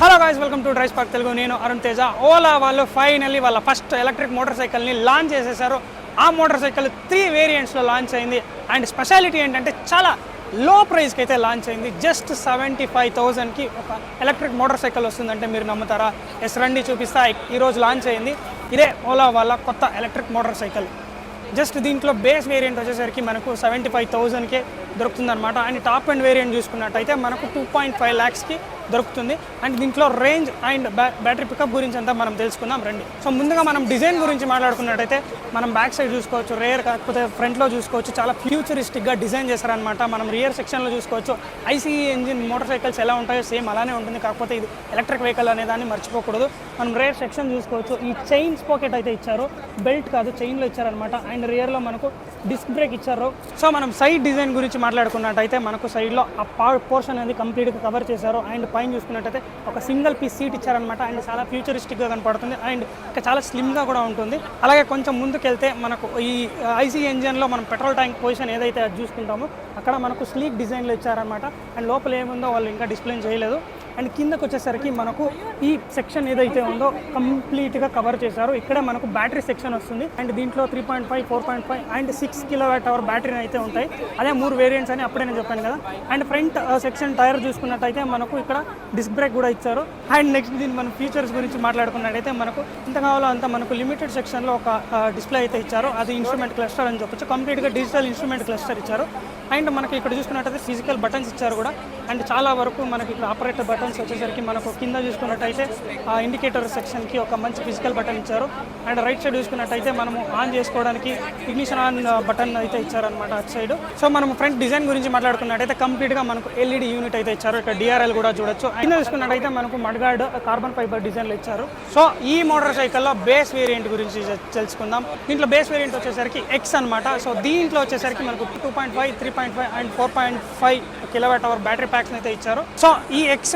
Hello guys welcome to drive park Telugu నేను Arun Teja. Ola వాళ్ళు finally వాళ్ళ ఫస్ట్ ఎలక్ట్రిక్ మోటార్ సైకిల్ని లాంచ్ చేసేసారు. ఆ మోటార్ సైకిల్ త్రీ వేరియంట్స్లో లాంచ్ అయింది. అండ్ స్పెషాలిటీ ఏంటంటే చాలా లో ప్రైస్కి అయితే లాంచ్ అయింది. జస్ట్ సెవెంటీ ఫైవ్ థౌజండ్కి ఒక ఎలక్ట్రిక్ మోటార్ సైకిల్ వస్తుందంటే మీరు నమ్ముతారా? ఎస్ రండి చూపిస్తా. ఈరోజు లాంచ్ అయింది. ఇదే ఓలా వాళ్ళ కొత్త ఎలక్ట్రిక్ మోటార్ సైకిల్ జస్ట్ దీంట్లో బేస్ వేరియంట్ వచ్చేసరికి మనకు సెవెంటీ ఫైవ్ థౌజండ్కే దొరుకుతుందన్నమాట. అండ్ టాప్ అండ్ వేరియంట్ చూసుకున్నట్టయితే మనకు టూ పాయింట్ ఫైవ్ ల్యాక్స్కి దొరుకుతుంది. అండ్ దీంట్లో రేంజ్ అండ్ బ్యాటరీ పికప్ గురించి అంతా మనం తెలుసుకుందాం. రండి. సో ముందుగా మనం డిజైన్ గురించి మాట్లాడుకున్నట్టయితే మనం బ్యాక్ సైడ్ చూసుకోవచ్చు రేర్ కాకపోతే ఫ్రంట్లో చూసుకోవచ్చు. చాలా ఫ్యూచరిస్టిక్గా డిజైన్ చేశారనమాట మనం రియర్ సెక్షన్లో చూసుకోవచ్చు. ఐసీఈ ఇంజిన్ మోటార్ సైకిల్స్ ఎలా ఉంటాయో సేమ్ అలానే ఉంటుంది. కాకపోతే ఇది ఎలక్ట్రిక్ వెహికల్ అనే దాన్ని మర్చిపోకూడదు. మనం రేర్ సెక్షన్ చూసుకోవచ్చు. ఈ చైన్ స్పోకెట్ అయితే ఇచ్చారు. బెల్ట్ కాదు చైన్లో ఇచ్చారనమాట అండ్ రియర్లో మనకు డిస్క్ బ్రేక్ ఇచ్చారు. సో మనం సైడ్ డిజైన్ గురించి మాట్లాడుకున్నట్టయితే మనకు సైడ్లో ఆ పోర్షన్ అనేది కంప్లీట్గా కవర్ చేశారు. అండ్ పైన చూసుకున్నట్టయితే ఒక సింగిల్ పీస్ సీట్ ఇచ్చారనమాట అండ్ చాలా ఫ్యూచరిస్టిక్గా కనపడుతుంది. అండ్ ఇంకా చాలా స్లిమ్గా కూడా ఉంటుంది. అలాగే కొంచెం ముందుకెళ్తే మనకు ఈ ఐసీ ఇంజన్లో మనం పెట్రోల్ ట్యాంక్ పొజిషన్ ఏదైతే అది చూసుకుంటామో అక్కడ మనకు స్లీక్ డిజైన్లో ఇచ్చారనమాట అండ్ లోపల ఏముందో వాళ్ళు ఇంకా డిస్ప్లే చేయలేదు. అండ్ కిందకు వచ్చేసరికి మనకు ఈ సెక్షన్ ఏదైతే ఉందో కంప్లీట్గా కవర్ చేశారు ఇక్కడ మనకు బ్యాటరీ సెక్షన్ వస్తుంది. అండ్ దీంట్లో three point five four point five and six kilowatt hour battery అయితే ఉంటాయి. అదే మూడు వేరియంట్స్ అని అప్పుడే నేను చెప్పాను కదా. అండ్ ఫ్రంట్ సెక్షన్ టైర్ చూసుకున్నట్టయితే మనకు ఇక్కడ డిస్క్ బ్రేక్ కూడా ఇచ్చారు. అండ్ నెక్స్ట్ దీని మనం ఫీచర్స్ గురించి మాట్లాడుకున్నట్టయితే మనకు ఇంత కావాలో అంత మనకు లిమిటెడ్ సెక్షన్లో ఒక డిస్ప్లే అయితే ఇచ్చారు. అది ఇన్స్ట్రుమెంట్ క్లస్టర్ అని చెప్పొచ్చు. కంప్లీట్గా డిజిటల్ ఇన్స్ట్రుమెంట్ క్లస్టర్ ఇచ్చారు. అండ్ మనకి ఇక్కడ చూసుకున్నట్టయితే ఫిజికల్ బటన్స్ ఇచ్చారు కూడా. అండ్ చాలా వరకు మనకి ఇక్కడ ఆపరేటర్ బటన్స్ వచ్చేసరికి మనకు కింద చూసుకున్నట్టయితే ఆ ఇండికేటర్ సెక్షన్కి ఒక మంచి ఫిజికల్ బటన్ ఇచ్చారు. అండ్ రైట్ సైడ్ చూసుకున్నట్టయితే మనము ఆన్ చేసుకోవడానికి ఇగ్నిషన్ ఆన్ బటన్ అయితే ఇచ్చారనమాట అటు సైడ్ సో మనం ఫ్రంట్ డిజైన్ గురించి మాట్లాడుకున్నట్టయితే కంప్లీట్గా మనకు ఎల్ఈడి యూనిట్ అయితే ఇచ్చారు. ఇక్కడ డిఆర్ఎల్ కూడా చూడొచ్చు. కింద చూసుకున్నట్టయితే మనకు మడ్గార్డ్ కార్బన్ ఫైబర్ డిజైన్లు ఇచ్చారు. సో ఈ మోటార్ సైకిల్లో బేస్ వేరియంట్ గురించి తెలుసుకుందాం. దీంట్లో బేస్ వేరియంట్ వచ్చేసరికి ఎక్స్ అన్నమాట. సో దీంట్లో వచ్చేసరికి మనకు two point five three point five and four point five kilowatt hour battery packs అయితే ఇచ్చారు. సో ఈ ఎక్స్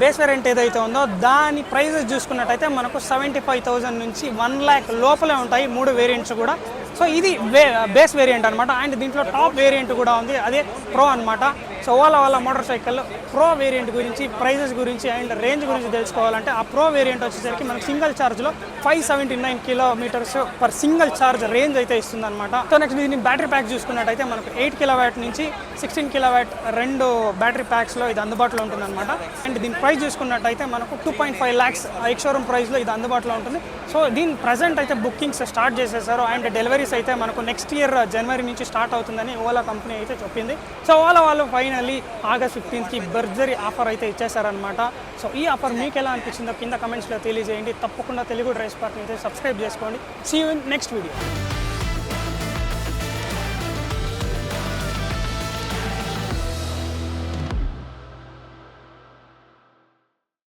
బేస్ వేరియంట్ ఏదైతే ఉందో దాని ప్రైజెస్ చూసుకున్నట్టయితే మనకు సెవెంటీ ఫైవ్ థౌసండ్ నుంచి వన్ ల్యాక్ లోపలే ఉంటాయి మూడు వేరియంట్స్ కూడా. సో ఇది వే బేస్ వేరియంట్ అనమాట అండ్ దీంట్లో టాప్ వేరియంట్ కూడా ఉంది. అదే ప్రో అన్నమాట. సో ఓలా వాళ్ళ మోటార్ సైకిల్ ప్రో వేరియంట్ గురించి ప్రైజెస్ గురించి అండ్ రేంజ్ గురించి తెలుసుకోవాలంటే ఆ ప్రో వేరియంట్ వచ్చేసరికి మనకి single ఛార్జ్లో five seventy nine kilometers per single charge range అయితే ఇస్తుంది అనమాట సో నెక్స్ట్ దీని బ్యాటరీ ప్యాక్ చూసుకున్నట్టయితే మనకు ఎయిట్ కిలో వ్యాట్ నుంచి సిక్స్టీన్ కిలో వ్యాట్ రెండు బ్యాటరీ ప్యాక్స్లో ఇది అందుబాటులో ఉంటుందన్నమాట. అండ్ దీని ప్రైస్ చూసుకున్నట్టయితే మనకు two point five lakhs ex showroom ప్రైస్లో ఇది అందుబాటులో ఉంటుంది. సో దీని ప్రజెంట్ అయితే బుకింగ్స్ స్టార్ట్ చేసేసారు. అండ్ డెలివరీస్ అయితే మనకు నెక్స్ట్ ఇయర్ జనవరి నుంచి స్టార్ట్ అవుతుందని ఓలా కంపెనీ అయితే చెప్పింది. సో ఓలా వాళ్ళు ఫైనల్లీ ఆగస్ట్ ఫిఫ్టీన్త్కి బర్జరీ ఆఫర్ అయితే ఇచ్చేశారనమాట సో ఈ ఆఫర్ మీకు ఎలా అనిపించిందో కింద కమెంట్స్లో తెలియజేయండి. తప్పకుండా తెలుగు డ్రైస్ పార్ట్ని అయితే సబ్స్క్రైబ్ చేసుకోండి. See you next video